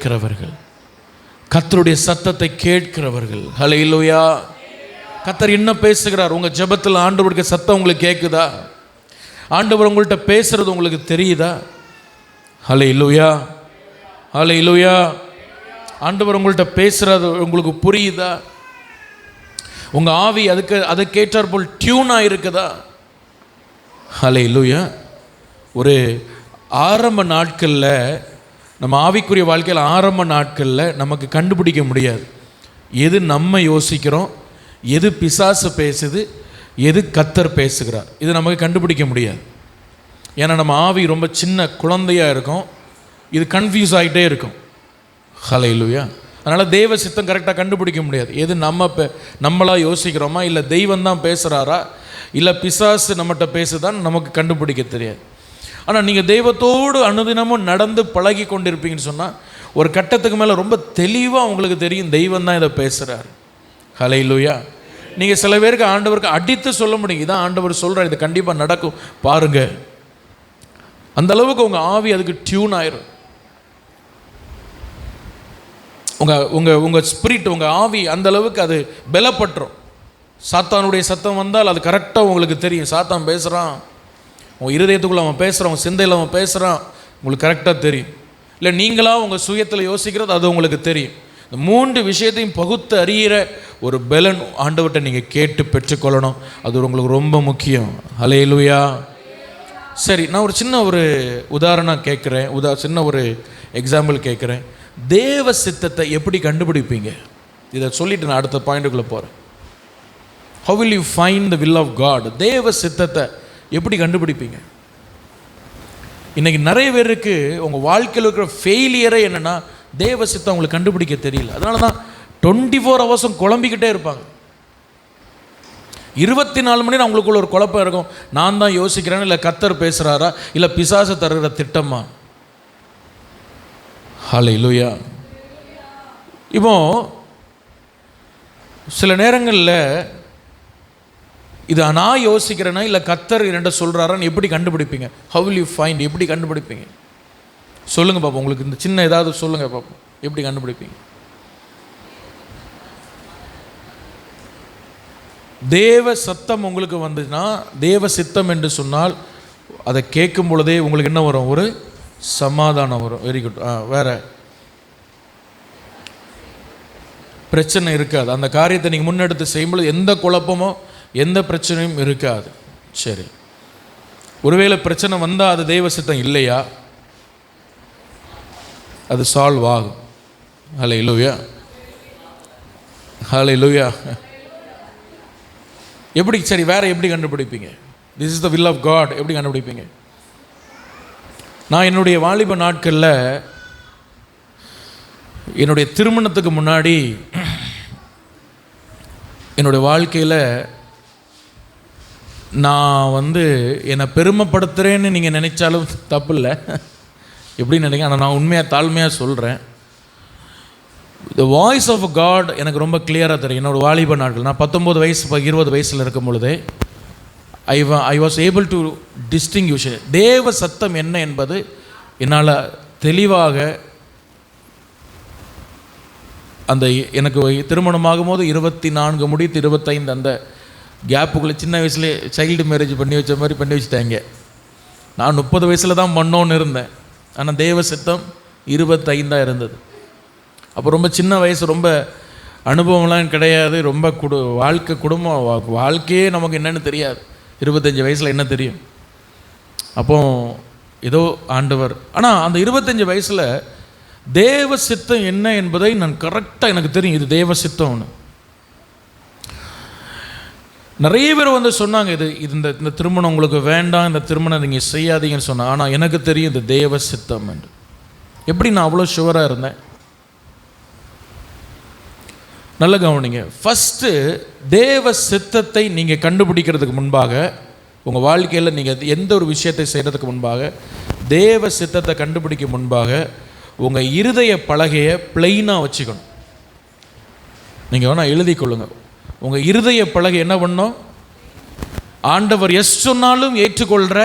கேட்கிறவர்கள். கத்தருடைய சத்தத்தை கேட்கிறவர்கள். ஹalleluya கத்தர் என்ன பேசுகிறார்? உங்கள் ஜெபத்தில் ஆண்டவருடைய சத்தம் உங்களுக்கு கேட்குதா? ஆண்டவர் உங்கள்கிட்ட பேசுறது உங்களுக்கு தெரியுதா? ஹalleluya ஹalleluya ஆண்டவர் உங்கள்கிட்ட பேசுகிறது உங்களுக்கு புரியுதா? உங்கள் ஆவி அதுக்கு அதுக்கேற்றாற் போல் டியூனாக இருக்குதா ஹalleluya ஒரு ஆரம்ப நாட்களில் நம்ம ஆவிக்குரிய வாழ்க்கையில் ஆரம்ப நாட்களில் நமக்கு கண்டுபிடிக்க முடியாது. எது நம்ம யோசிக்கிறோம் எது பிசாசு பேசுது எது கத்தர் பேசுகிறார். இது நமக்கு கண்டுபிடிக்க முடியாது. ஏன்னா நம்ம ஆவி ரொம்ப சின்ன குழந்தையாக இருக்கும். இது கன்ஃபியூஸ் ஆகிட்டே இருக்கும். ஹலை இல்லையா அதனால் தெய்வ சித்தம் கரெக்டாக கண்டுபிடிக்க முடியாது. எது நம்ம பே நம்மளாக யோசிக்கிறோமா? இல்லை தெய்வம் தான் பேசுகிறாரா இல்லை பிசாசு நம்மகிட்ட பேசுதான்னு நமக்கு கண்டுபிடிக்க தெரியாது. ஆனால் நீங்கள் தெய்வத்தோடு அனுதினமும் நடந்து பழகி கொண்டிருப்பீங்கன்னு சொன்னால் ஒரு கட்டத்துக்கு மேலே ரொம்ப தெளிவாக உங்களுக்கு தெரியும் தெய்வம் தான் இதை பேசுகிறார் ஹலை லூயா நீங்கள் சில பேருக்கு ஆண்டவருக்கு அடித்து சொல்ல முடியும். இதான் ஆண்டவர் சொல்கிறார் இது கண்டிப்பாக நடக்கும். பாருங்கள் அந்த அளவுக்கு உங்கள் ஆவி அதுக்கு டியூன் ஆயிரும். உங்கள் உங்கள் உங்கள் ஸ்பிரிட் உங்கள் ஆவி அந்த அளவுக்கு அது பலப்பட்டுரும். சாத்தானுடைய சத்தம் வந்தால் அது கரெக்டாக உங்களுக்கு தெரியும். சாத்தான் பேசுகிறான் உங்கள் இருதயத்துக்குள்ளே அவன் பேசுகிறான் உங்கள் சிந்தையில் அவன் பேசுகிறான் உங்களுக்கு கரெக்டாக தெரியும். இல்லை நீங்களாக உங்கள் சுயத்தில் யோசிக்கிறது அது உங்களுக்கு தெரியும். இந்த மூன்று விஷயத்தையும் பகுத்து அறிகிற ஒரு பலன் ஆண்டவர்கிட்ட நீங்கள் கேட்டு பெற்றுக்கொள்ளணும். அது உங்களுக்கு ரொம்ப முக்கியம். ஹலேலுயா சரி நான் ஒரு சின்ன ஒரு உதாரணம் கேட்குறேன். உதா சின்ன ஒரு எக்ஸாம்பிள் கேட்குறேன். தேவ சித்தத்தை எப்படி கண்டுபிடிப்பீங்க? இதை சொல்லிட்டு நான் அடுத்த பாயிண்ட்டுக்குள்ளே போகிறேன் how will you find the will of God தேவ சித்தத்தை எப்படி கண்டுபிடிப்பீங்க? இன்னைக்கு நிறைய பேருக்கு உங்கள் வாழ்க்கையில் இருக்கிற ஃபெயிலியரே என்னென்னா தேவ சித்தம் உங்களுக்கு கண்டுபிடிக்க தெரியல. அதனால தான் டுவெண்ட்டி ஃபோர் ஹவர்ஸும் குழம்பிக்கிட்டே இருப்பாங்க. இருபத்தி நாலு மணி அவங்களுக்குள்ள ஒரு குழப்பம் இருக்கும். நான் தான் யோசிக்கிறேன் இல்லை கத்தர் பேசுகிறாரா இல்லை பிசாசு தருகிற திட்டமா? ஹலோ லூயா இப்போ சில நேரங்களில் இது நான் யோசிக்கிறேன்னா இல்லை கத்தர் என்னட்ட சொல்கிறாரான்னு எப்படி கண்டுபிடிப்பீங்க? How வில் யூ ஃபைண்ட் எப்படி கண்டுபிடிப்பீங்க? சொல்லுங்கள் பாப்போம். உங்களுக்கு இந்த சின்ன ஏதாவது சொல்லுங்கள் பாப்போம். எப்படி கண்டுபிடிப்பீங்க? தேவ சத்தம் உங்களுக்கு வந்துச்சுன்னா தேவ சித்தம் என்று சொன்னால் அதை கேட்கும் பொழுதே உங்களுக்கு என்ன வரும்? ஒரு சமாதானம் வரும். வெரி குட் ஆ வேற. பிரச்சனை இருக்காது. அந்த காரியத்தை நீங்கள் முன்னெடுத்து செய்யும்பொழுது எந்த குழப்பமோ எந்த பிரச்சனையும் இருக்காது. சரி. ஒருவேளை பிரச்சனை வந்தால் அது தெய்வ சித்தம் இல்லையா? அது சால்வ் ஆகும். ஹலோ இல்லையா ஹலோ இல்லையா எப்படி சரி வேற எப்படி கண்டுபிடிப்பீங்க? This is the will of God எப்படி கண்டுபிடிப்பீங்க? நான் என்னுடைய வாலிப நாட்களில் என்னுடைய திருமணத்துக்கு முன்னாடி என்னுடைய வாழ்க்கையில் நான் வந்து என்னை பெருமைப்படுத்துகிறேன்னு நீங்கள் நினைச்சாலும் தப்பு இல்லை எப்படி நினைக்க ஆனால் நான் உண்மையாக தாழ்மையாக சொல்கிறேன் த வாய்ஸ் ஆஃப் காட் எனக்கு ரொம்ப கிளியராக தெரியும். என்னோடய வாலிப நாட்கள். நான் பத்தொம்போது வயசு இப்போ இருபது வயசில் இருக்கும் பொழுதே I was I was able to distinguish தேவ சத்தம் என்ன என்பது என்னால் தெளிவாக அந்த எனக்கு திருமணமாகும் போது இருபத்தி நான்கு முடித்து இருபத்தைந்து அந்த கேப்புக்குள்ளே சின்ன வயசுலேயே சைல்டு மேரேஜ் பண்ணி வச்ச மாதிரி பண்ணி வச்சுட்டாங்க. நான் முப்பது வயசில் தான் பண்ணோன்னு இருந்தேன். ஆனால் தேவ சித்தம் இருபத்தைந்தாக இருந்தது. அப்போ ரொம்ப சின்ன வயசு ரொம்ப அனுபவம்லாம் கிடையாது. ரொம்ப குடு வாழ்க்கை குடும்பம் வா- வாழ்க்கையே நமக்கு என்னென்னு தெரியாது. இருபத்தஞ்சி வயசில் என்ன தெரியும்? அப்போ ஏதோ ஆண்டவர். ஆனால் அந்த இருபத்தஞ்சி வயசில் தேவ சித்தம் என்ன என்பதை நான் கரெக்டாக எனக்கு தெரியும். இது தேவ சித்தம்னு. நிறைய பேர் வந்து சொன்னாங்க இது இது இந்த இந்த திருமணம் உங்களுக்கு வேண்டாம் இந்த திருமணம் நீங்கள் செய்யாதீங்கன்னு சொன்னாங்க. ஆனால் எனக்கு தெரியும் இந்த தேவ சித்தம் என்று. எப்படி நான் அவ்வளோ ஷுவராக இருந்தேன்? நல்ல கவனிங்க. ஃபஸ்ட்டு தேவ சித்தத்தை நீங்கள் கண்டுபிடிக்கிறதுக்கு முன்பாக உங்கள் வாழ்க்கையில் நீங்கள் எந்த ஒரு விஷயத்தை செய்கிறதுக்கு முன்பாக தேவ சித்தத்தை கண்டுபிடிக்க முன்பாக உங்கள் இருதய பலகையை பிளெயினாக வச்சுக்கணும். நீங்கள் வேணால் எழுதி கொள்ளுங்கள் உங்கள் இருதய பழகு என்ன பண்ணும்? ஆண்டவர் எஸ் சொன்னாலும் ஏற்றுக்கொள்கிற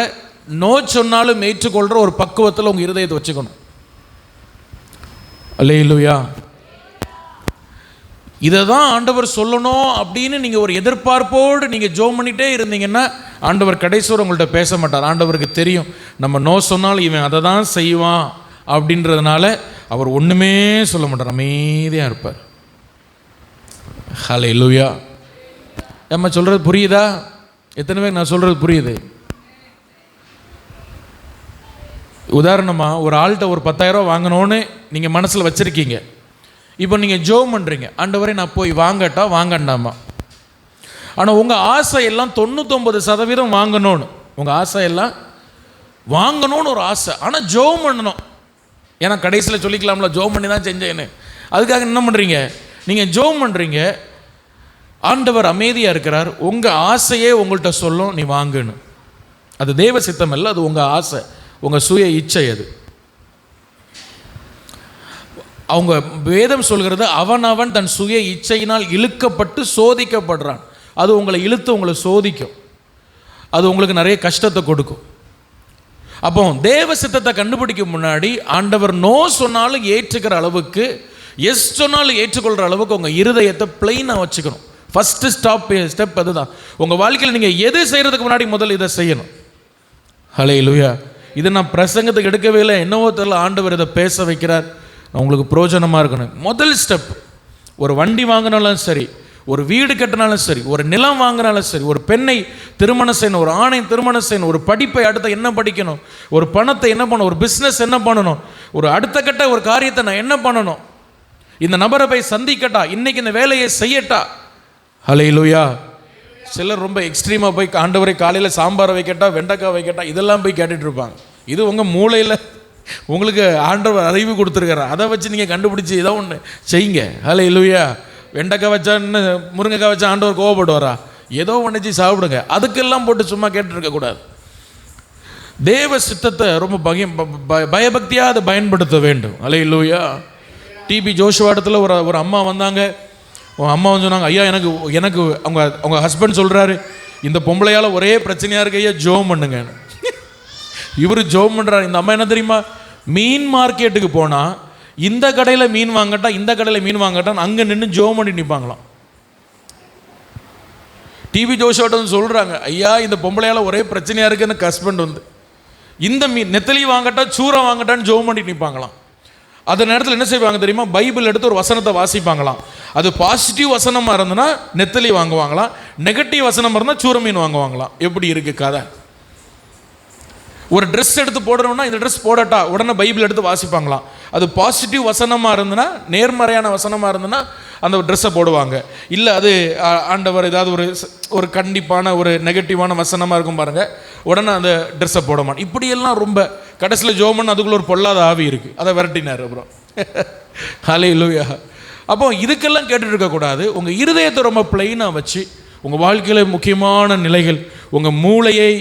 நோ சொன்னாலும் ஏற்றுக்கொள்கிற ஒரு பக்குவத்தில் உங்கள் இருதயத்தை வச்சுக்கணும். அல்லேலூயா. இதை தான் ஆண்டவர் சொல்லணும் அப்படின்னு நீங்கள் ஒரு எதிர்பார்ப்போடு நீங்கள் ஜோம் பண்ணிகிட்டே இருந்தீங்கன்னா ஆண்டவர் கடைசியோர் உங்கள்கிட்ட பேச மாட்டார். ஆண்டவருக்கு தெரியும். நம்ம நோ சொன்னாலும் இவன் அதை தான் செய்வான் அப்படின்றதுனால அவர் ஒன்றுமே சொல்ல மாட்டார். அமைதியாக இருப்பார். ஹலை லூயா ஏம்மா சொல்கிறது புரியுதா? எத்தனை பேர் நான் சொல்கிறது புரியுது? உதாரணமாக ஒரு ஆள்கிட்ட ஒரு பத்தாயிரரூவா வாங்கணும்னு நீங்கள் மனசில் வச்சுருக்கீங்க. இப்போ நீங்கள் ஜோ பண்ணுறீங்க ஆண்டவரே நான் போய் வாங்கட்டா? வாங்கண்டாமா? ஆனால் உங்கள் ஆசை எல்லாம் தொண்ணூத்தொம்பது சதவீதம் வாங்கணும்னு. உங்கள் ஆசை எல்லாம் வாங்கணும்னு ஒரு ஆசை. ஆனால் ஜோம் பண்ணணும். ஏன்னா கடைசியில் சொல்லிக்கலாம்ல ஜோம் பண்ணி தான் செஞ்சேன்னு. அதுக்காக என்ன பண்ணுறீங்க நீங்கள் ஜோம் பண்ணுறீங்க ஆண்டவர் அமைதியாக இருக்கிறார். உங்கள் ஆசையே உங்கள்கிட்ட சொல்லும் நீ வாங்குன்னு. அது தேவ சித்தம் இல்லை அது உங்கள் ஆசை. உங்கள் சுய இச்சை அது. அவங்க வேதம் சொல்கிறது அவன் அவன் தன் சுய இச்சையினால் இழுக்கப்பட்டு சோதிக்கப்படுறான். அது உங்களை இழுத்து உங்களை சோதிக்கும். அது உங்களுக்கு நிறைய கஷ்டத்தை கொடுக்கும். அப்போ தேவ சித்தத்தை கண்டுபிடிக்க முன்னாடி ஆண்டவர் நோ சொன்னாலும் ஏற்றுக்கிற அளவுக்கு எஸ் சொன்னாலும் ஏற்றுக்கொள்கிற அளவுக்கு உங்கள் இருதயத்தை பிளெயினாக வச்சுக்கணும். ஃபஸ்ட்டு ஸ்டாப் ஸ்டெப் அதுதான். உங்கள் வாழ்க்கையில் நீங்கள் எது செய்கிறதுக்கு முன்னாடி முதல்ல இதை செய்யணும். ஹலே லூயா இது நான் பிரசங்கத்துக்கு எடுக்கவே இல்லை. என்னவோ தெரியல ஆண்டவர் இதை பேச வைக்கிறார். உங்களுக்கு பிரயோஜனமாக இருக்கணும். முதல் ஸ்டெப் ஒரு வண்டி வாங்கினாலும் சரி ஒரு வீடு கட்டினாலும் சரி ஒரு நிலம் வாங்கினாலும் சரி ஒரு பெண்ணை திருமணம் செய்யணும் ஒரு ஆணை திருமணம் செய்யணும் ஒரு படிப்பை அடுத்த என்ன படிக்கணும் ஒரு பணத்தை என்ன பண்ணணும் ஒரு பிஸ்னஸ் என்ன பண்ணணும் ஒரு அடுத்த கட்ட ஒரு காரியத்தை நான் என்ன பண்ணணும் இந்த நபரை போய் சந்திக்கட்டா? இன்னைக்கு இந்த வேலையை செய்யட்டா? ஹலே லூயா சிலர் ரொம்ப எக்ஸ்ட்ரீமாக போய் ஆண்டவரை காலையில் சாம்பாரை வைக்கட்டா வெண்டைக்காய் வைக்கட்டா இதெல்லாம் போய் கேட்டுட்டு இருப்பாங்க. இது உங்கள் மூளையில் உங்களுக்கு ஆண்டவர் அறிவு கொடுத்துருக்காரு அதை வச்சு நீங்கள் கண்டுபிடிச்சி ஏதோ ஒன்று செய்யுங்க. ஹலே லூயா வெண்டைக்காய் வச்சா என்ன முருங்கைக்காய் வச்சா ஆண்டவர் கோவப்படுவாரா? ஏதோ ஒன்றுச்சு சாப்பிடுங்க. அதுக்கெல்லாம் போட்டு சும்மா கேட்டுருக்கக்கூடாது தேவ சித்தத்தை ரொம்ப பயம் ப- பயபக்தியாக அதை பயன்படுத்த வேண்டும். அலை லூயா டிபி ஜோஷுவாடத்தில் ஒரு ஒரு அம்மா வந்தாங்க. உன் அம்மா வந்து சொன்னாங்க ஐயா எனக்கு எனக்கு அவங்க அவங்க ஹஸ்பண்ட் சொல்கிறாரு இந்த பொம்பளையால் ஒரே பிரச்சனையாக இருக்கு ஐயா ஜோம் பண்ணுங்க. இவர் ஜோம் பண்ணுறாரு இந்த அம்மா என்ன தெரியுமா? மீன் மார்க்கெட்டுக்கு போனால் இந்த கடையில் மீன் வாங்கட்டா இந்த கடையில் மீன் வாங்கட்டான்னு அங்கே நின்று ஜோம் பண்ணி நிற்பாங்களாம் டிவி ஜோஷோட்டம் சொல்கிறாங்க ஐயா இந்த பொம்பளையால் ஒரே பிரச்சனையாக இருக்குன்னு ஹஸ்பண்ட் வந்து இந்த மீன் நெத்தலி வாங்கட்டா சூறை வாங்கட்டான்னு ஜோம் பண்ணி நிற்பாங்களாம் அந்த நேரத்தில் என்ன செய்வாங்க தெரியுமா? பைபிள் எடுத்து ஒரு வசனத்தை வாசிப்பாங்களாம். அது பாசிட்டிவ் வசனமாக இருந்ததுன்னா நெத்தலி வாங்குவாங்களாம். நெகட்டிவ் வசனமாக இருந்தால் சூரமீன் வாங்குவாங்களாம். எப்படி இருக்கு கதை? ஒரு ட்ரெஸ் எடுத்து போடணும்னா இந்த ட்ரெஸ் போடட்டா? உடனே பைபிள் எடுத்து வாசிப்பாங்களாம். அது பாசிட்டிவ் வசனமாக இருந்ததுன்னா நேர்மறையான வசனமாக இருந்ததுன்னா அந்த ட்ரெஸ்ஸை போடுவாங்க. இல்லை அது ஆண்டவர் ஏதாவது ஒரு ஒரு கண்டிப்பான ஒரு நெகட்டிவான வசனமாக இருக்கும் பாருங்கள் உடனே அந்த ட்ரெஸ்ஸை போட மாட்டோம் இப்படியெல்லாம் ரொம்ப கடைசியில் ஜோமன் அதுக்குள்ள ஒரு பொல்லாத ஆவி இருக்குது அதை விரட்டினார் அப்புறம். ஹலே லூயா அப்போ இதுக்கெல்லாம் கேட்டுட்டு இருக்கக்கூடாது உங்கள் இருதயத்தை ரொம்ப பிளெயினாக வச்சு உங்கள் வாழ்க்கையில் முக்கியமான நிலைகள் உங்கள் மூளையை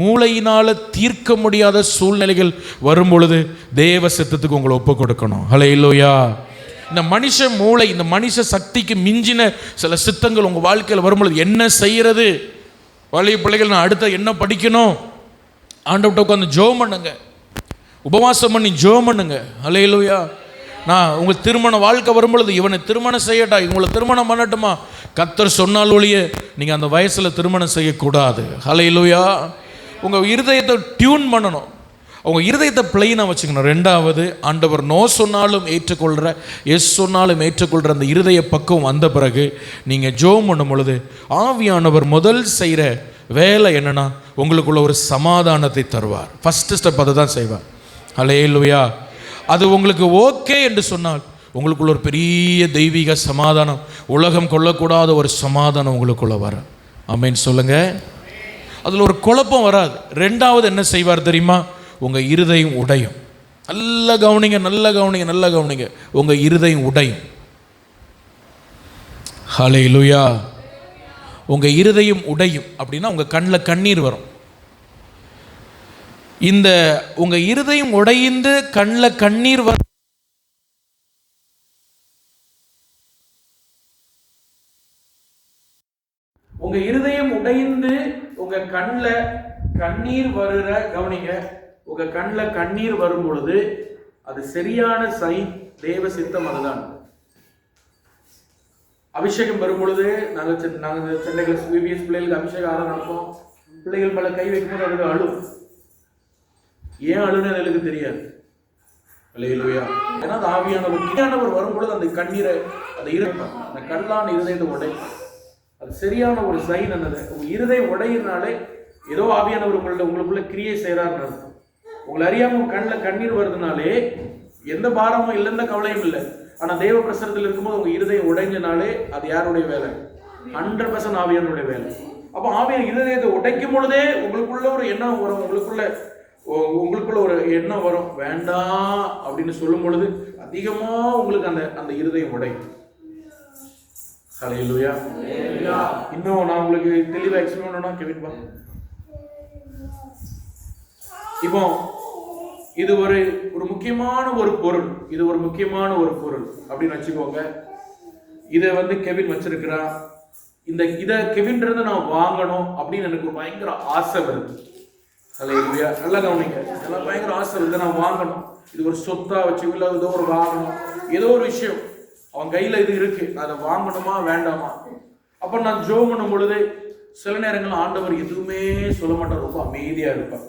மூளையினால் தீர்க்க முடியாத சூழ்நிலைகள் வரும் பொழுது தேவ சித்தத்துக்கு உங்களை ஒப்பு கொடுக்கணும். ஹலே லோயா இந்த மனுஷ மூளை இந்த மனுஷ சக்திக்கு மிஞ்சின சில சித்தங்கள் உங்கள் வாழ்க்கையில் வரும்பொழுது என்ன செய்கிறது வழிய பிள்ளைகள் நான் அடுத்த என்ன படிக்கணும்? ஆண்டவட்ட உட்காந்து ஜோம் பண்ணுங்கள் உபவாசம் பண்ணி ஜோம் பண்ணுங்க. ஹalleluya. நான் உங்கள் திருமண வாழ்க்கை வரும்பொழுது இவனை திருமணம் செய்யட்டா? இவங்களை திருமணம் பண்ணட்டுமா? கத்தர் சொன்னால் ஒழிய நீங்கள் அந்த வயசில் திருமணம் செய்யக்கூடாது. ஹalleluya. உங்கள் இருதயத்தை டியூன் பண்ணணும். உங்கள் இருதயத்தை பிளெயினாக வச்சுக்கணும். ரெண்டாவது ஆண்டவர் நோ சொன்னாலும் ஏற்றுக்கொள்கிற எஸ் சொன்னாலும் ஏற்றுக்கொள்கிற அந்த இருதய பக்கம் வந்த பிறகு நீங்கள் ஜோம் பண்ணும் பொழுது ஆவியானவர் முதல் செய்கிற வேலை என்னன்னா உங்களுக்குள்ள ஒரு சமாதானத்தை தருவார். ஃபஸ்ட்டு ஸ்டெப் அதை தான் செய்வார். ஹalleluya. அது உங்களுக்கு ஓகே என்று சொன்னால் உங்களுக்குள்ள ஒரு பெரிய தெய்வீக சமாதானம் உலகம் கொள்ளக்கூடாத ஒரு சமாதானம் உங்களுக்குள்ள வர ஆமென் சொல்லுங்க. அதில் ஒரு குழப்பம் வராது. ரெண்டாவது என்ன செய்வார் தெரியுமா? உங்கள் இருதயம் உடையும். நல்ல கவனிங்க நல்ல கவனிங்க நல்ல கவனிங்க. உங்கள் இருதயம் உடையும். ஹலே லுயா உங்கள் இருதயம் உடையும். அப்படின்னா உங்கள் கண்ணில் கண்ணீர் வரும். இந்த உங்கள் இருதயம் உடைந்து கண்ணில் கண்ணீர் வ உங்க இருதயம் உடைந்து உங்க கண்ணில் கண்ணீர் வருகிற கவனிங்க உங்க கண்ணில் கண்ணீர் வரும் பொழுது அது சரியான சைன் தேவ சித்தம் அதுதான். அபிஷேகம் வரும் பொழுது நாங்கள் நாங்கள் சென்னைகள் பிபிஎஸ் பிள்ளைகளுக்கு அபிஷேகம் ஆரம் நடப்போம். பிள்ளைகள் மேலே கை வைக்கும்போது அவர்கள் அழும். ஏன் அழுன்னு எனக்கு தெரியாது. இல்லையா ஏன்னா அந்த ஆவியானவர் கீழானவர் வரும்பொழுது அந்த கண்ணீரை அந்த இரு அந்த கல்லான இருதயத்தை உடை அது சரியான ஒரு சைன் என்னது? உங்கள் இருதயம் உடையினாலே ஏதோ ஆவியானவர் உங்கள்ட்ட உங்களுக்குள்ள கிரியை செய்கிறாருன்னு அர்த்தம். உங்களை அறியாம கண்ணில் கண்ணீர் வருதுனாலே எந்த பாரமும் இல்லை எந்த கவலையும் இல்லை. ஆனால் தெய்வ பிரசனத்தில் இருக்கும்போது உங்கள் இருதயம் உடைஞ்சனாலே அது யாருடைய வேலை? ஹண்ட்ரட் பர்சன்ட் ஆவியானுடைய வேலை. அப்போ ஆவியன் இருதயத்தை உடைக்கும் பொழுதே உங்களுக்குள்ள ஒரு எண்ணம் வரும் உங்களுக்குள்ள உங்களுக்குள்ள ஒரு எண்ணம் வரும். வேண்டாம் அப்படின்னு சொல்லும் பொழுது அதிகமா உங்களுக்கு அந்த அந்த இருதயம் உடையும். ஹalleluya இன்னும் நான் உங்களுக்கு தெளிவா எக்ஸ்பிளைன் பண்ணணும்னா கெவின் இப்போ இது ஒரு ஒரு முக்கியமான ஒரு பொருள். இது ஒரு முக்கியமான ஒரு பொருள். அப்படின்னு வச்சுக்கோங்க. இதை வந்து கெவின் வச்சிருக்கிறான் இந்த இதை கெவின் இருந்து நான் வாங்கணும் அப்படின்னு எனக்கு ஒரு பயங்கர ஆசை வருது. ஹalleluya நல்லா கவனிங்க. எல்லாம் பயங்கர ஆசை. இதை நான் வாங்கணும். இது ஒரு சொத்தா வச்சு இல்லை ஏதோ ஒரு வாங்கணும். ஏதோ ஒரு விஷயம். அவன் கையில் இது இருக்கு. நான் அதை வாங்கணுமா வேண்டாமா? அப்போ நான் ஜோ பண்ணும் பொழுது சில நேரங்கள் ஆண்டவர் எதுவுமே சொல்ல மாட்டார். ரொம்ப அமைதியா இருப்பார்.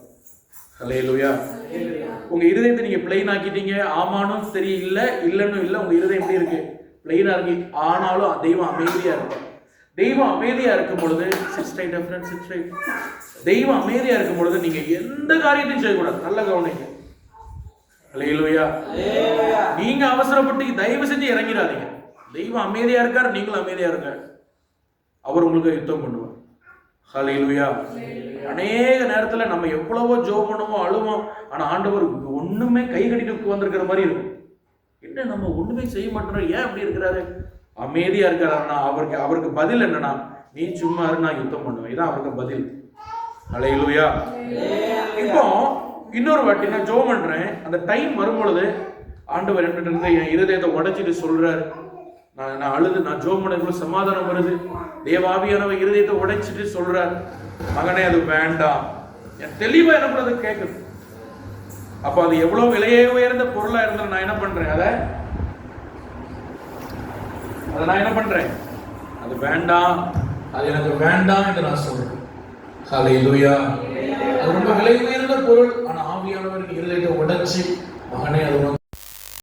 ஹalleluya உங்க இருதயத்தை நீங்க பிளெயின் ஆக்கிட்டீங்க. ஆமானும் சரி இல்லை இல்லைன்னு இல்லை. உங்க இருதயம் எப்படி இருக்கு? பிளைனா இருக்கு. ஆனாலும் தெய்வம் அமைதியா இருக்கும் தெய்வம் அமைதியா இருக்கும் பொழுது six right friend six right தெய்வம் அமைதியா இருக்கும் பொழுது நீங்க எந்த காரியத்தையும் செய்யக்கூடாது. நல்ல கவனிங்க. ஹalleluya நீங்க அவசரப்பட்டு தயவு செஞ்சு இறங்கிடாதீங்க. தெய்வம் அமைதியா இருக்கார் நீங்களும் அமைதியா இருங்க. அவர் உங்களுக்கு யுத்தம் பண்ணுவார். ஹலையிலுயா அநேக நேரத்துல நம்ம எவ்வளவோ ஜோ பண்ணுவோம் அழுவோம் ஆனா ஆண்டவர் ஒண்ணுமே கை கட்டிட்டு வந்திருக்கிற மாதிரி இருக்கும். என்ன நம்ம ஒண்ணுமே செய்ய மாட்டோம் ஏன் அப்படி இருக்கிறாரு? அமைதியா இருக்கிறாருன்னா அவருக்கு அவருக்கு பதில் என்னன்னா நீ சும்மா நான் யுத்தம் பண்ணுவேன். இதான் அவருக்கு பதில். ஹalleluya இப்போ இன்னொரு வாட்டி நான் ஜோம் பண்றேன். அந்த டைம் வரும்பொழுது ஆண்டவர் என்ன இருந்து என் இருதயத்தை உடைச்சிட்டு சொல்றாரு. நான் நான் அழுது நான் ஜோம் பண்ணக்குள்ள சமாதானம் வருது. தேவாவியானவர் இருதயத்தை உடைச்சிட்டு சொல்றாரு. மகனே அது வேண்டாம். என் தெளிவா என்ன பண்றது கேட்குது. அப்ப அது எவ்வளவு விலையே உயர்ந்த பொருளா இருந்தாலும் நான் என்ன பண்றேன்? அதை அதை நான் என்ன பண்றேன்? அது வேண்டாம். அது எனக்கு வேண்டாம் என்று நான் சொல்றேன். லூயா அது ரொம்ப விலை உயர்ந்த பொருள். ஆனால் ஆவியானவருக்கு இருதயத்தை உடைச்சி மகனே அது